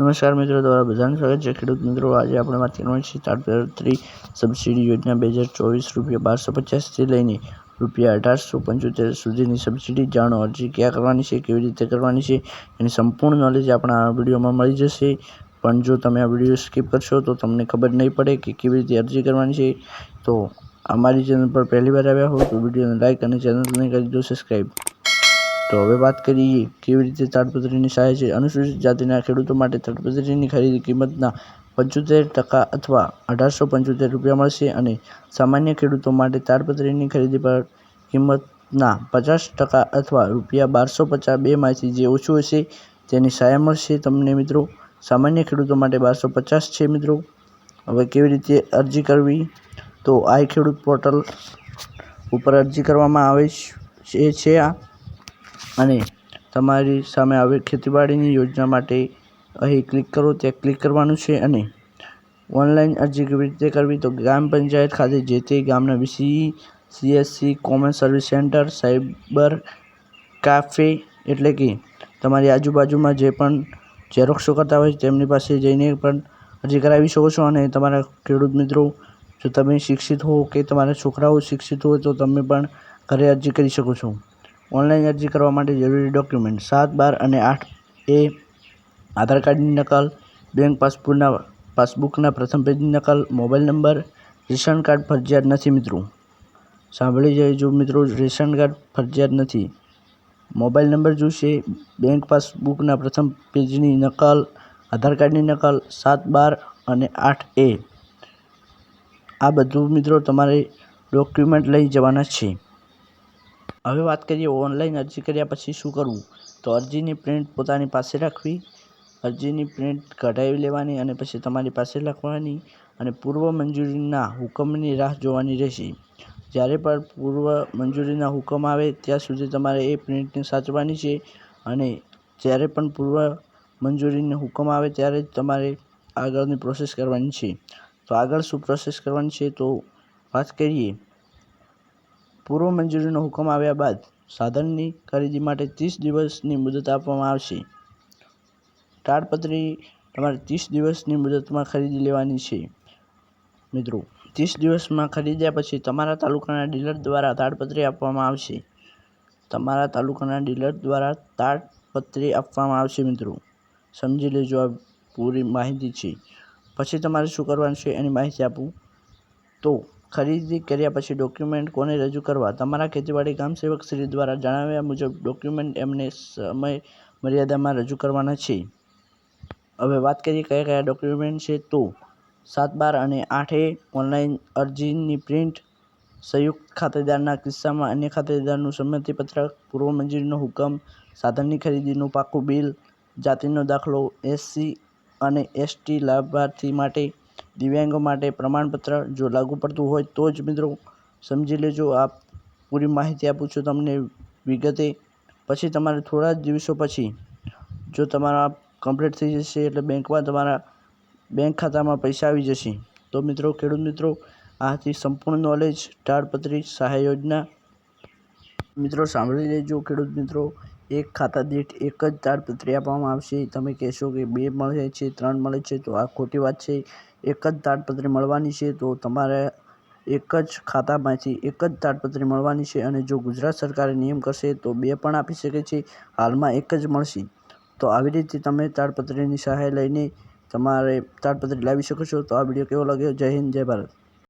નમસ્કાર મિત્રો દ્વારા બધાનું સ્વાગત છે. ખેડૂત મિત્રો, આજે આપણે વાત કરવાની છે તાડપત્રી સબસિડી યોજના બે હજાર ચોવીસ રૂપિયા બારસો પચાસથી લઈને રૂપિયા અઢારસો પંચોતેર સુધીની સબસિડી. જાણો અરજી ક્યાં કરવાની છે, કેવી રીતે કરવાની છે, એની સંપૂર્ણ નોલેજ આપણા આ વિડીયોમાં મળી જશે. પણ જો તમે આ વીડિયો સ્કીપ કરશો તો તમને ખબર નહીં પડે કે કેવી રીતે અરજી કરવાની છે. તો અમારી ચેનલ પર પહેલી વાર આવ્યા હોય તો વિડીયોને લાઇક અને ચેનલને કરી દો સબસ્ક્રાઈબ તો હવે વાત કરીએ કેવી રીતે તાડપત્રીની સહાય છે. અનુસૂચિત જાતિના ખેડૂતો માટે તાડપત્રીની ખરીદી કિંમતના પંચોતેર ટકા અથવા અઢારસો પંચોતેર રૂપિયા મળશે અને સામાન્ય ખેડૂતો માટે તાડપત્રીની ખરીદી પર કિંમતના પચાસ ટકા અથવા રૂપિયા બારસો પચાસ બેમાંથી જે ઓછું હશે તેની સહાય મળશે તમને મિત્રો. સામાન્ય ખેડૂતો માટે બારસો પચાસ છે મિત્રો. હવે કેવી રીતે અરજી કરવી? તો આઈ ખેડૂત પોર્ટલ ઉપર અરજી કરવામાં આવે છે છે આ. અને તમારી સામે આવી ખેતીવાડીની યોજના માટે અહીં ક્લિક કરો, ત્યાં ક્લિક કરવાનું છે અને ઓનલાઈન અરજી કેવી રીતે કરવી? તો ગ્રામ પંચાયત ખાતે જે તે ગામના VC CSC common service centre cyber cafe એટલે કે તમારી આજુબાજુમાં જે પણ ઝેરોક્ષો કરતા હોય તેમની પાસે જઈને પણ અરજી કરાવી શકો છો અને તમારા ખેડૂત મિત્રો, જો તમે શિક્ષિત હો કે તમારા છોકરાઓ શિક્ષિત હોય તો તમે પણ ઘરે અરજી કરી શકો છો. ઓનલાઈન અરજી કરવા માટે જરૂરી ડોક્યુમેન્ટ સાત, બાર અને આઠ એ આધાર કાર્ડની નકલ, બેંક પાસબુકના પાસબુકના પ્રથમ પેજની નકલ, મોબાઈલ નંબર, રેશન કાર્ડ ફરજિયાત નથી મિત્રો. સાંભળી જાય જો મિત્રો, રેશન કાર્ડ ફરજિયાત નથી. મોબાઈલ નંબર જોઈશે બેંક પાસબુકના પ્રથમ પેજની નકલ, આધાર કાર્ડની નકલ, સાત, બાર અને આઠ એ. આ બધું મિત્રો તમારે ડોક્યુમેન્ટ લઈ જવાના છે. હવે વાત કરીએ ઓનલાઈન અરજી કર્યા પછી શું કરવું? તો અરજીની પ્રિન્ટ પોતાની પાસે રાખવી, અરજીની પ્રિન્ટ કઢાવી લેવાની અને પછી તમારી પાસે લખવાની અને પૂર્વ મંજૂરીના હુકમની રાહ જોવાની રહેશે. જ્યારે પણ પૂર્વ મંજૂરીના હુકમ આવે ત્યાં સુધી તમારે એ પ્રિન્ટને સાચવાની છે અને જ્યારે પણ પૂર્વ મંજૂરીનો હુકમ આવે ત્યારે જ તમારે આગળની પ્રોસેસ કરવાની છે. તો આગળ શું પ્રોસેસ કરવાની છે? તો વાત કરીએ પૂર્વ મંજૂરીનો હુકમ આવ્યા બાદ સાધનની ખરીદી માટે ત્રીસ દિવસની મુદત આપવામાં આવશે. તાડપત્રી તમારે ત્રીસ દિવસની મુદતમાં ખરીદી લેવાની છે. મિત્રો, ત્રીસ દિવસમાં ખરીદ્યા પછી તમારા તાલુકાના ડીલર દ્વારા તાડપત્રી આપવામાં આવશે. તમારા તાલુકાના ડીલર દ્વારા તાડપત્રી આપવામાં આવશે, મિત્રો. સમજી લેજો, આ પૂરી માહિતી છે. પછી તમારે શું કરવાનું છે એની માહિતી આપું. તો ખરીદી કર્યા પછી ડોક્યુમેન્ટ કોને રજૂ કરવા? તમારા ખેતીવાડી ગામ સેવક શ્રી દ્વારા જણાવ્યા મુજબ ડોક્યુમેન્ટ એમને સમય મર્યાદામાં રજૂ કરવાના છે. હવે વાત કરીએ કયા કયા ડોક્યુમેન્ટ છે તો સાત બાર અને આઠે ઓનલાઈન અરજીની પ્રિન્ટ સંયુક્ત ખાતેદારના કિસ્સામાં અન્ય ખાતેદારનું સંમતિપત્રક, પૂર્વ મંજૂરીનો હુકમ, સાધનની ખરીદીનું પાકું બિલ જાતિનો દાખલો એસસી અને એસટી લાભાર્થી માટે દિવ્યાંગો માટે પ્રમાણપત્ર જો લાગુ પડતું હોય તો જ મિત્રો સમજી લેજો. આ પૂરી માહિતી આપું છું તમને વિગતે. પછી તમારે થોડા જ દિવસો પછી જો તમારા કમ્પ્લીટ થઈ જશે એટલે બેંકમાં તમારા બેંક ખાતામાં પૈસા આવી જશે. તો મિત્રો, ખેડૂત મિત્રો આ હતી સંપૂર્ણ નોલેજ તાડપત્રી સહાય યોજના મિત્રો સાંભળી લેજો ખેડૂત મિત્રો. એક ખાતા દીઠ એક જ તાડપત્રી આપવામાં આવશે. તમે કહેશો કે બે મળે છે, ત્રણ મળે છે, તો આ ખોટી વાત છે. એક જ તાડપત્રી મળવાની છે, તો તમારે એક જ ખાતામાંથી એક જ તાડપત્રી મળવાની છે અને જો ગુજરાત સરકારે નિયમ કરશે, તો બે પણ આપી શકે છે. હાલમાં એક જ મળશે. તો આવી રીતે તમે તાડપત્રીની સહાય લઈને તમારે તાડપત્રી લાવી શકો છો. તો આ વીડિયો કેવો લાગ્યો? જય હિન્દ, જય ભારત.